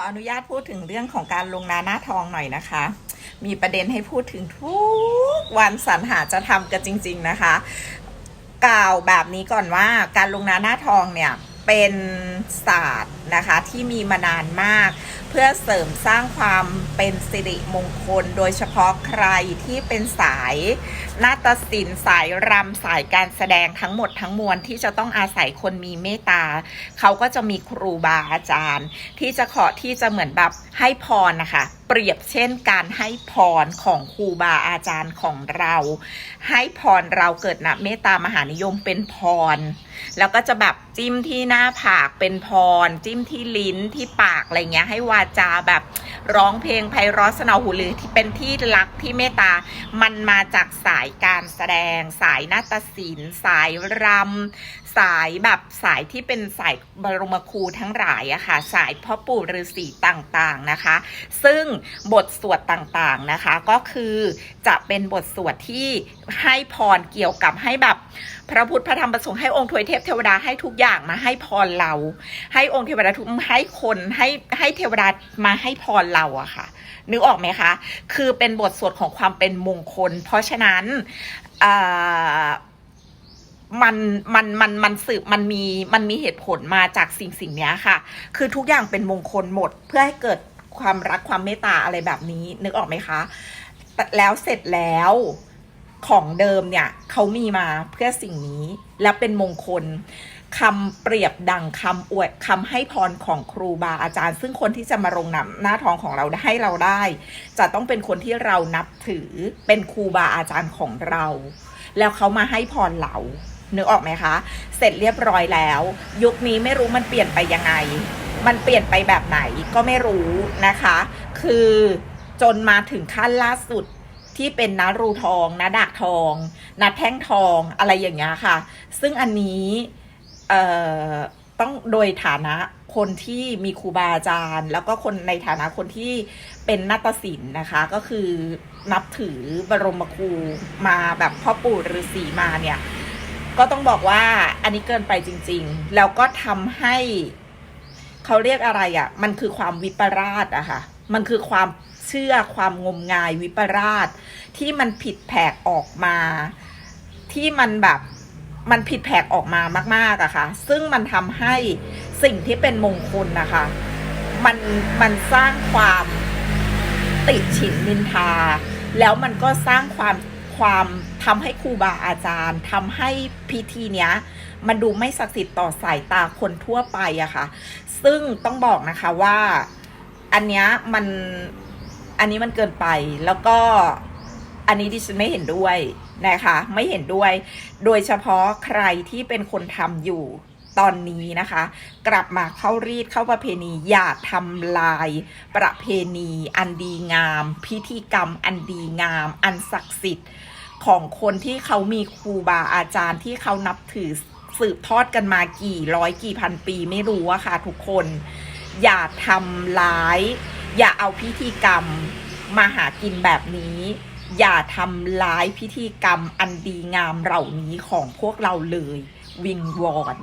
ออนุญาตพูดถึงเรื่องของการลงนาหน้าทองหน่อยนะคะ มีประเด็นให้พูดถึงทุกวันสรรหาจะทำกันจริง ๆนะคะ กล่าวแบบนี้ก่อนว่าการลงนาหน้าทองเนี่ยเป็นศาสตร์นะคะที่มีมานานมาก เพื่อเสริมสร้างความเป็นสิริมงคล โดยเฉพาะใครที่เป็นสายนาฏศิลป์สายรำสายการแสดงทั้งหมดทั้งมวลที่จะต้องอาศัยคนมีเมตตา เขาก็จะมีครูบาอาจารย์ ที่จะขอที่จะเหมือนแบบให้พรนะคะ เปรียบเช่นการให้พรของครูบาอาจารย์ของเรา ให้พรเราเกิดนะเมตตามหานิยมเป็นพร แล้วก็จะแบบจิ้มที่หน้าผากเป็นพร จิ้มที่ลิ้นที่ปากอะไรเงี้ยให้วาจาแบบร้องเพลงไพเราะสนอหูหรือที่เป็นที่รักที่เมตตา มันมาจากสายการแสดง สายนาฏศิลป์ สายรำสายแบบสายที่เป็นสายบรมครูทั้งหลายอะค่ะ สายพ่อปู่ฤาษีต่างๆนะคะ ซึ่งบทสวดต่างๆนะคะ ก็คือจะเป็นบทสวดที่ให้พรเกี่ยวกับให้แบบพระพุทธพระธรรมประสงค์ให้องค์ทวยเทพเทวดาให้ทุกอย่างมาให้พรเรา ให้องค์เทวดาทุกให้คนให้ให้เทวดามาให้พรเราอะค่ะ นึกออกไหมคะ คือเป็นบทสวดของความเป็นมงคล เพราะฉะนั้นมันมันมันมันสืบมันมีมันมีเหตุผลมาจากสิ่งสิ่งนี้ค่ะ คือทุกอย่างเป็นมงคลหมดเพื่อให้เกิด ความรักความเมตตาอะไรแบบนี้ นึกออกไหมคะแล้วเสร็จแล้วของเดิมเนี่ยเขามีมาเพื่อสิ่งนี้และเป็นมงคลคำเปรียบดังคำอวยคำให้พรของครูบาอาจารย์ ซึ่งคนที่จะมาลงนำหน้าทองของเราให้เราได้ จะต้องเป็นคนที่เรานับถือเป็นครูบาอาจารย์ของเรา แล้วเขามาให้พรเรานึกออกไหมคะ เสร็จเรียบร้อยแล้ว ยุคนี้ไม่รู้มันเปลี่ยนไปยังไง มันเปลี่ยนไปแบบไหนก็ไม่รู้นะคะ คือจนมาถึงขั้นล่าสุดที่เป็นนารูทองนาดากทองนาแท่งทองอะไรอย่างเงี้ยค่ะ ซึ่งอันนี้เอ่อต้องโดยฐานะคนที่มีครูบาอาจารย์ แล้วก็คนในฐานะคนที่เป็นนาฏศิลป์นะคะ ก็คือนับถือบรมครูมาแบบพ่อปู่ฤาษีมาเนี่ย ก็ต้องบอกว่าอันนี้เกินไปจริง ๆ แล้วก็ทำให้ เขาเรียกอะไรอะ่ะ มันคือความวิปราชอะค่ะ มันคือความเชื่อความงมงายวิปราช ที่มันผิดแผกออกมา ที่มันแบบมันผิดแผกออกมามากๆอะค่ะ ซึ่งมันทำให้สิ่งที่เป็นมงคลนะคะ มันมันสร้างความติดฉินนินทา แล้วมันก็สร้างความ ความทำให้ครูบาอาจารย์ทำให้พิธีเนี้ย มันดูไม่ศักดิ์สิทธิ์ต่อสายตาคนทั่วไปอะค่ะ ซึ่งต้องบอกนะคะว่าอันเนี้ยมันอันนี้มันเกินไปแล้วก็อันนี้ดิฉันไม่เห็นด้วยนะคะ ไม่เห็นด้วย โดยเฉพาะใครที่เป็นคนทำอยู่ ตอนนี้นะคะ กลับมาเข้ารีดเข้าประเพณีอย่าทำลาย ประเพณีอันดีงาม พิธีกรรมอันดีงาม อันศักดิ์สิทธิ์ของคนที่เขามีครูบาอาจารย์ที่เขานับถือสืบทอดกันมากี่ร้อยกี่พันปีไม่รู้อะค่ะทุกคน อย่าทำร้าย อย่าเอาพิธีกรรมมาหากินแบบนี้ อย่าทำร้ายพิธีกรรมอันดีงามเหล่านี้ของพวกเราเลย วิงวอน